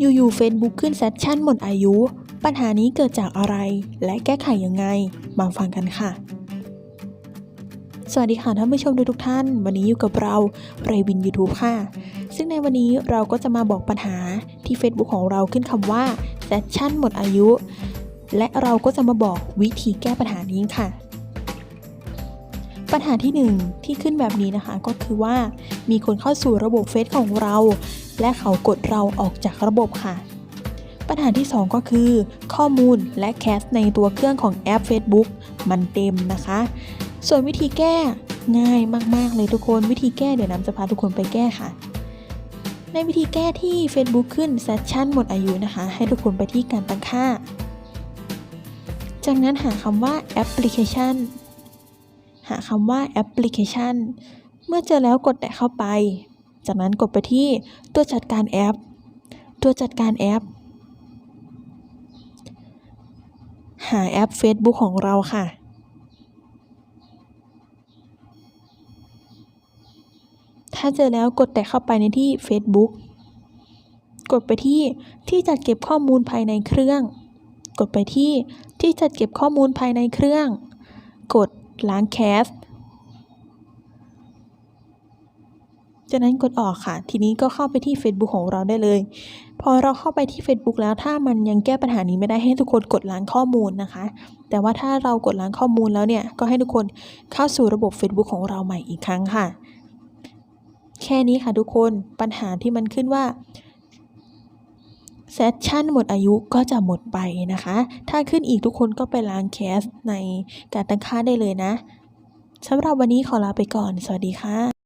อยู่ๆ Facebook ขึ้นเซสชั่นหมดอายุ ปัญหานี้เกิดจากอะไร และแก้ไขยังไง มาฟังกันค่ะ สวัสดีค่ะท่านผู้ชมทุกท่าน วันนี้อยู่กับเราเรวิน YouTube ค่ะ ซึ่งในวันนี้เราก็จะมาบอกปัญหาที่ Facebook ของเราขึ้นคำว่าเซสชั่นหมดอายุ และเราก็จะมาบอกวิธีแก้ปัญหานี้ค่ะ ปัญหาที่หนึ่งที่ขึ้นแบบนี้นะคะก็คือว่ามีคนเข้าสู่ระบบเฟซของเรา และเขากดเราออกจากระบบค่ะ ปัญหาที่ 2 ก็คือ ข้อมูลและแคสในตัวเครื่องของแอป Facebook มันเต็มนะคะ ส่วนวิธีแก้ง่ายมาก ๆ เลยทุกคนวิธีแก้เดี๋ยวน้ำจะพาทุกคนไปแก้ค่ะ ในวิธีแก้ที่ Facebook ขึ้นเซสชั่นหมดอายุนะคะ ให้ทุกคนไปที่การตั้งค่า จากนั้นหาคำว่าแอปพลิเคชัน หาคำว่าแอปพลิเคชัน เมื่อเจอแล้วกดแตะเข้าไป จากนั้นกดไปที่ตัวจัดการแอป ตัวจัดการแอป หาแอป Facebook ของเราค่ะถ้าเจอแล้วกดแตะเข้าไปในที่ Facebook กดไปที่ที่จัดเก็บข้อมูลภายในเครื่อง กดไปที่ที่จัดเก็บข้อมูลภายในเครื่อง กด ล้างแคสจากนั้นกดออกค่ะ ทีนี้ก็เข้าไปที่ Facebook ของเราได้เลย พอเราเข้าไปที่ Facebook แล้วถ้ามันยังแก้ปัญหานี้ไม่ได้ให้ทุกคนกดล้างข้อมูลนะคะ แต่ว่าถ้าเรากดล้างข้อมูลแล้วเนี่ยก็ให้ทุกคนเข้าสู่ระบบ Facebook ของเราใหม่อีกครั้งค่ะ แค่นี้ค่ะทุกคนปัญหาที่มันขึ้นว่า เซสชั่นหมดอายุก็จะหมดไปนะคะ ถ้าขึ้นอีกทุกคนก็ไปล้างแคสในการตั้งค่าได้เลยนะสำหรับวันนี้ขอลาไปก่อน สวัสดีค่ะ